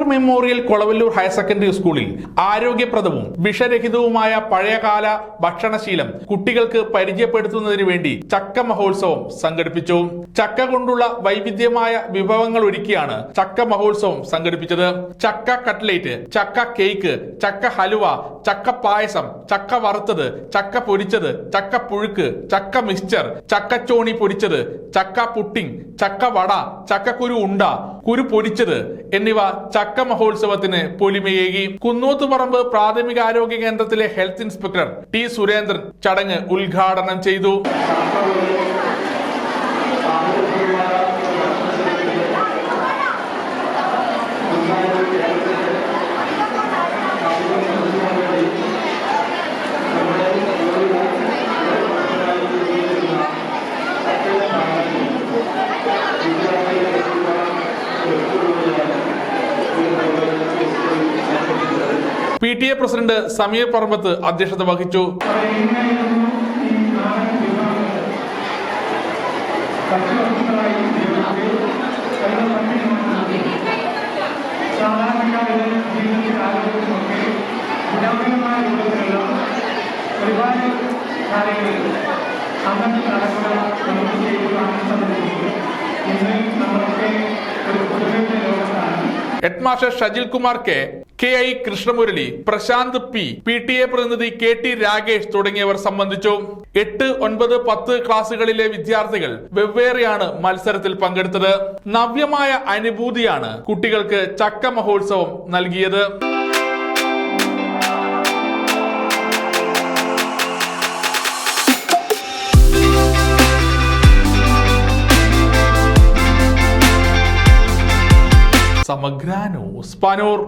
R memorial Kolavallur higher secondary സ്കൂളിൽ ആരോഗ്യപ്രദവും വിഷരഹിതവുമായ പഴയകാല ഭക്ഷണശീലം കുട്ടികൾക്ക് പരിചയപ്പെടുത്തുന്നതിന് വേണ്ടി ചക്ക മഹോത്സവം സംഘടിപ്പിച്ചു. ചക്ക കൊണ്ടുള്ള വൈവിധ്യമായ വിഭവങ്ങൾ ഒരുക്കിയാണ് ചക്ക മഹോത്സവം സംഘടിപ്പിച്ചത്. ചക്ക കട്ട്ലേറ്റ് ചക്ക കേക്ക് ചക്ക ഹലുവ ചക്ക പായസം ചക്ക വറുത്തത് ചക്ക പൊരിച്ചത് ചക്ക പുഴുക്ക് ചക്ക മിക്സ്ചർ ചക്കച്ചോണി പൊരിച്ചത് ചക്ക പുട്ടിംഗ് ചക്ക വട ചക്കക്കുരു ഉണ്ട കുരു പൊരിച്ചത് എന്നിവ ചക്ക മഹോത്സവത്തിന് പൊലിമയേകി. കുന്നോത്തുപറമ്പ് പ്രാഥമിക ആരോഗ്യ കേന്ദ്രത്തിലെ ഹെൽത്ത് ഇൻസ്പെക്ടർ ടി സുരേന്ദ്രൻ ചടങ്ങ് ഉദ്ഘാടനം ചെയ്തു. P T A president Sameer Parambath അധ്യക്ഷത വഹിച്ചു. ഒരുപാട് നമുക്ക് ചെയ്യുവാൻ ഇന്ന് നമ്മളൊക്കെ ഒരു ലോകത്താണ്. Headmaster Shajil Kumar K K I Krishnamurali Prashanth P P T A പ്രതിനിധി കെ ടി രാകേഷ് തുടങ്ങിയവർ സംബന്ധിച്ചു. എട്ട് ഒൻപത് പത്ത് ക്ലാസുകളിലെ വിദ്യാർത്ഥികൾ വെവ്വേറെയാണ് മത്സരത്തിൽ പങ്കെടുത്തത്. നവ്യമായ അനുഭൂതിയാണ് കുട്ടികൾക്ക് ചക്ക മഹോത്സവം നൽകിയത്. സമഗ്രാനോ ന്യൂസ് പനൂർ.